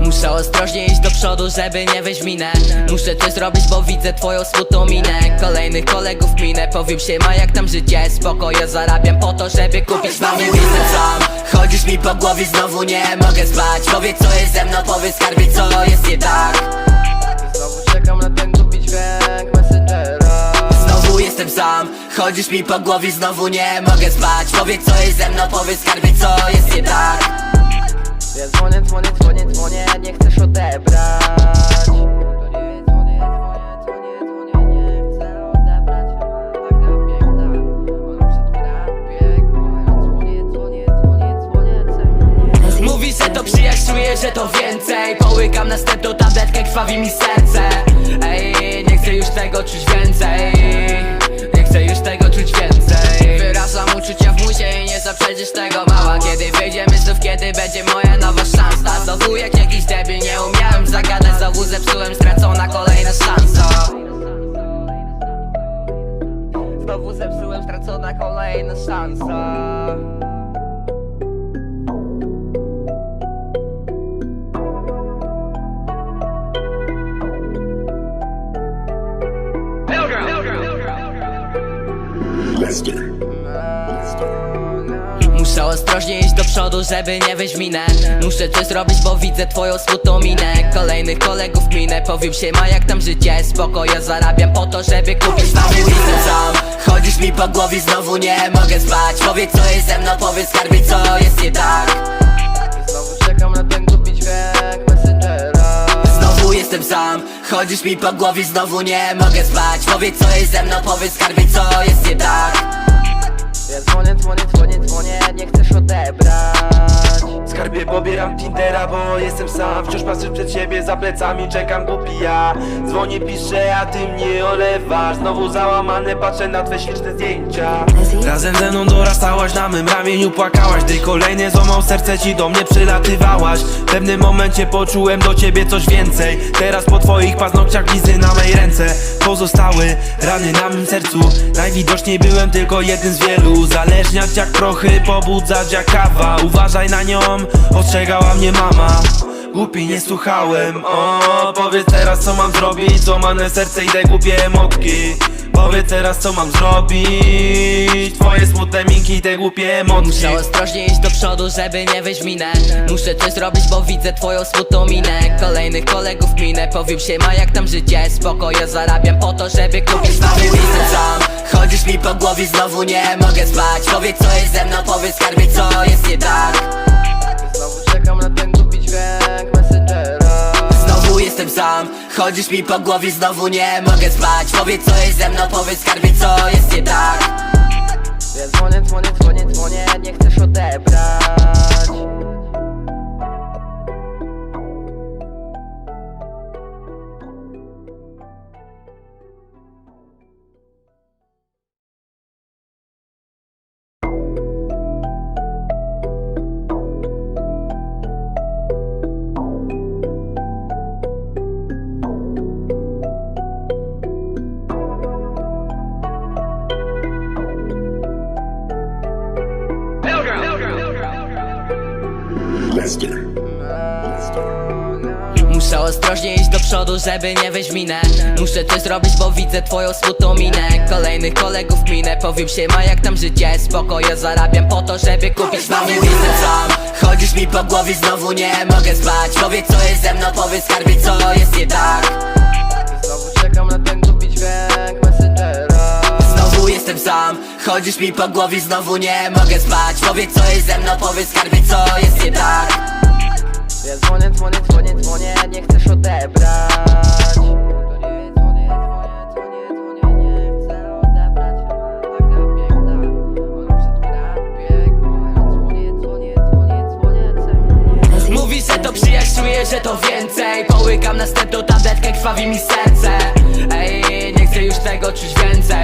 Muszę ostrożnie iść do przodu, żeby nie wejść minę. Muszę coś zrobić, bo widzę twoją smutną minę. Kolejnych kolegów minę, powiem się ma jak tam życie. Spoko, ja zarabiam po to, żeby kupić mam biznes. Sam Chodzisz mi po głowie, znowu nie mogę spać. Powiedz co jest ze mną, powiedz skarbie co jest nie tak chodzisz mi po głowie, znowu nie mogę spać. Powiedz co jest ze mną, powiedz skarbie co jest nie tak. Ja dzwonię, dzwonię, dzwonię, dzwonię, nie chcesz odebrać. Mówi, że to przyjaźń, czuję, że to więcej. Połykam następną tabletkę, krwawi mi serce. Ej, nie chcę już tego czuć więcej muzie i nie zaprzeczysz tego mała. Kiedy wyjdziemy znów, kiedy będzie moja nowa szansa. Znowu jak jakiś debil, nie umiałem zagadać. Znowu zepsułem, stracona kolejna szansa. Znowu zepsułem, stracona kolejna szansa. Lester. Muszę ostrożnie iść do przodu, żeby nie wejść w minę. Muszę coś zrobić, bo widzę twoją smutną minę. Kolejnych kolegów minę, powiem się ma jak tam życie. Spoko, ja zarabiam po to, żeby kupić nowy biznes sam. Chodzisz mi po głowie, znowu nie mogę spać. Powiedz co jest ze mną, powiedz skarbie co jest nie tak. Znowu czekam na ten głupi dźwięk Messengera. Znowu jestem sam, chodzisz mi po głowie, znowu nie mogę spać. Powiedz co jest ze mną, powiedz skarbie co jest nie tak Ja dzwonię, dzwonię, dzwonię, dzwonię, nie chcesz odebrać. Skarbie pobieram Tindera, bo jestem sam. Wciąż patrzysz przed siebie, za plecami czekam głupi ja Dzwonię, piszę, a ty mnie olewasz. Znowu załamany, patrzę na twe śliczne zdjęcia. Razem ze mną dorastałaś, na mym ramieniu płakałaś. Gdy kolejne złamał serce ci do mnie przylatywałaś. W pewnym momencie poczułem do ciebie coś więcej. Teraz po twoich paznokciach glizdy na mej ręce. Pozostały rany na mym sercu. Najwidoczniej byłem tylko jeden z wielu Uzależniać jak prochy, pobudzać jak kawa. Uważaj na nią, ostrzegała mnie mama. Głupi nie słuchałem, o Powiedz teraz co mam zrobić, złamane serce i te głupie emotki Powiedz teraz co mam zrobić. Twoje smutne minki i te głupie emotki. Muszę ostrożnie iść do przodu, żeby nie wejść w minę. Muszę coś zrobić, bo widzę twoją smutną minę. Kolejnych kolegów minę, powiem się ma jak tam życie. Spoko, ja zarabiam po to, żeby kupić nowy biznes. Sam Chodzisz mi po głowie, znowu nie mogę spać. Powiedz co jest ze mną, powiedz skarbie co jest nie tak. Znowu czekam na ten sam, chodzisz mi po głowie, znowu nie mogę spać. Powiedz co jest ze mną, powiedz skarbie co jest nie tak Lester. Muszę ostrożnie iść do przodu, żeby nie wejść w minę. Muszę coś zrobić, bo widzę twoją smutną minę. Kolejnych kolegów minę, powiem się ma jak tam życie? Spoko, ja zarabiam po to, żeby kupić nowy biznes sam. Chodzisz mi po głowie, znowu nie mogę spać. Powiedz co jest ze mną, powiedz skarbie co jest nie tak. Znowu czekam na ten głupi dźwięk sam, chodzisz mi po głowie, znowu nie mogę spać. Powiedz co jest ze mną, powiedz skarbie co jest nie tak. Ja dzwonię, dzwonię, dzwonię, dzwonię, nie chcesz odebrać. Mówi, że to przyjaźń, czuję, że to więcej. Połykam następną tabletkę, krwawi mi serce. Ej, nie chcę już tego czuć więcej